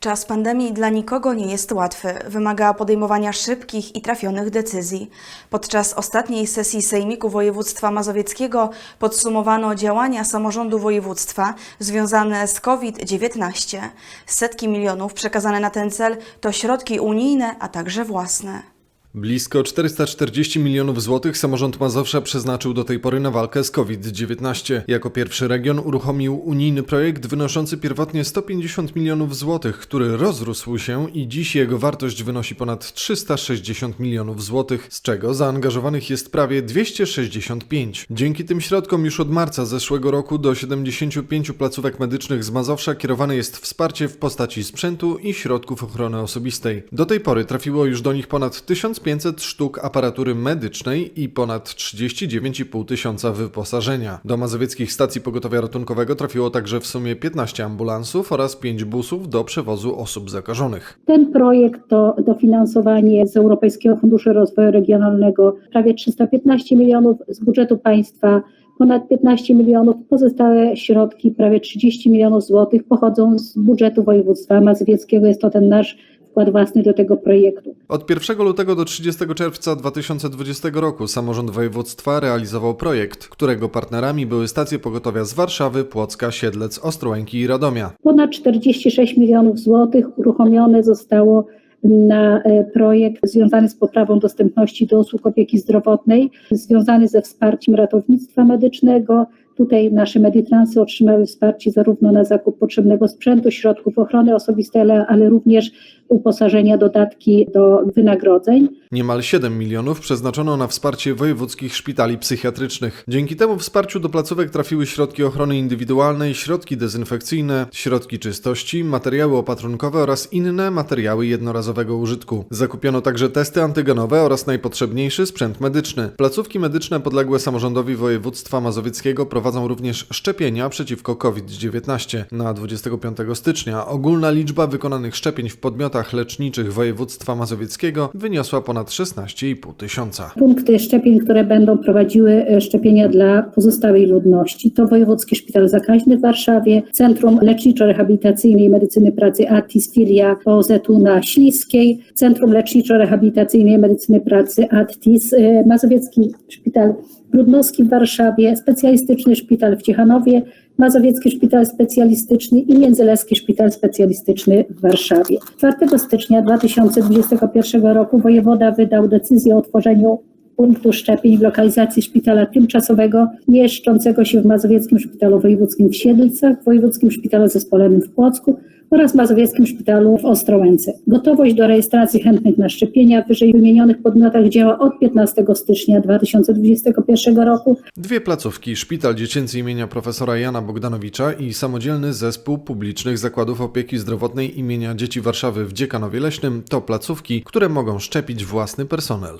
Czas pandemii dla nikogo nie jest łatwy. Wymaga podejmowania szybkich i trafionych decyzji. Podczas ostatniej sesji Sejmiku Województwa Mazowieckiego podsumowano działania samorządu województwa związane z COVID-19. Setki milionów przekazane na ten cel to środki unijne, a także własne. Blisko 440 milionów złotych samorząd Mazowsza przeznaczył do tej pory na walkę z COVID-19. Jako pierwszy region uruchomił unijny projekt wynoszący pierwotnie 150 milionów złotych, który rozrósł się i dziś jego wartość wynosi ponad 360 milionów złotych, z czego zaangażowanych jest prawie 265. Dzięki tym środkom już od marca zeszłego roku do 75 placówek medycznych z Mazowsza kierowane jest wsparcie w postaci sprzętu i środków ochrony osobistej. Do tej pory trafiło już do nich ponad 1500 sztuk aparatury medycznej i ponad 39,5 tysiąca wyposażenia. Do mazowieckich stacji pogotowia ratunkowego trafiło także w sumie 15 ambulansów oraz 5 busów do przewozu osób zakażonych. Ten projekt to dofinansowanie z Europejskiego Funduszu Rozwoju Regionalnego prawie 315 milionów, z budżetu państwa ponad 15 milionów, pozostałe środki, prawie 30 milionów złotych pochodzą z budżetu województwa mazowieckiego. Jest to ten nasz wkład własny do tego projektu. Od 1 lutego do 30 czerwca 2020 roku samorząd województwa realizował projekt, którego partnerami były stacje pogotowia z Warszawy, Płocka, Siedlec, Ostrołęki i Radomia. Ponad 46 milionów złotych uruchomione zostało na e, projekt związany z poprawą dostępności do usług opieki zdrowotnej, związany ze wsparciem ratownictwa medycznego. Tutaj nasze Meditransy otrzymały wsparcie zarówno na zakup potrzebnego sprzętu, środków ochrony osobistej, ale, ale również uposażenia, dodatki do wynagrodzeń. Niemal 7 milionów przeznaczono na wsparcie wojewódzkich szpitali psychiatrycznych. Dzięki temu wsparciu do placówek trafiły środki ochrony indywidualnej, środki dezynfekcyjne, środki czystości, materiały opatrunkowe oraz inne materiały jednorazowego użytku. Zakupiono także testy antygenowe oraz najpotrzebniejszy sprzęt medyczny. Placówki medyczne podległe samorządowi województwa mazowieckiego prowadzą również szczepienia przeciwko COVID-19. Na 25 stycznia ogólna liczba wykonanych szczepień w podmiotach leczniczych województwa mazowieckiego wyniosła ponad 16,5 tysiąca. Punkty szczepień, które będą prowadziły e, szczepienia dla pozostałej ludności, to Wojewódzki Szpital Zakaźny w Warszawie, Centrum Leczniczo-Rehabilitacyjnej Medycyny Pracy ATIS Filia OZ-u na Śliskiej, Centrum Leczniczo-Rehabilitacyjnej Medycyny Pracy ATIS, e, Mazowiecki Szpital Brudnowski w Warszawie, Specjalistyczny Szpital w Ciechanowie, Mazowiecki Szpital Specjalistyczny i Międzyleski Szpital Specjalistyczny w Warszawie. 4 stycznia 2021 roku wojewoda wydał decyzję o utworzeniu punktu szczepień w lokalizacji szpitala tymczasowego mieszczącego się w Mazowieckim Szpitalu Wojewódzkim w Siedlcach, Wojewódzkim Szpitalu Zespolonym w Płocku oraz Mazowieckim Szpitalu w Ostrołęce. Gotowość do rejestracji chętnych na szczepienia w wyżej wymienionych podmiotach działa od 15 stycznia 2021 roku. Dwie placówki, Szpital Dziecięcy imienia profesora Jana Bogdanowicza i samodzielny zespół publicznych zakładów opieki zdrowotnej imienia Dzieci Warszawy w Dziekanowie Leśnym to placówki, które mogą szczepić własny personel.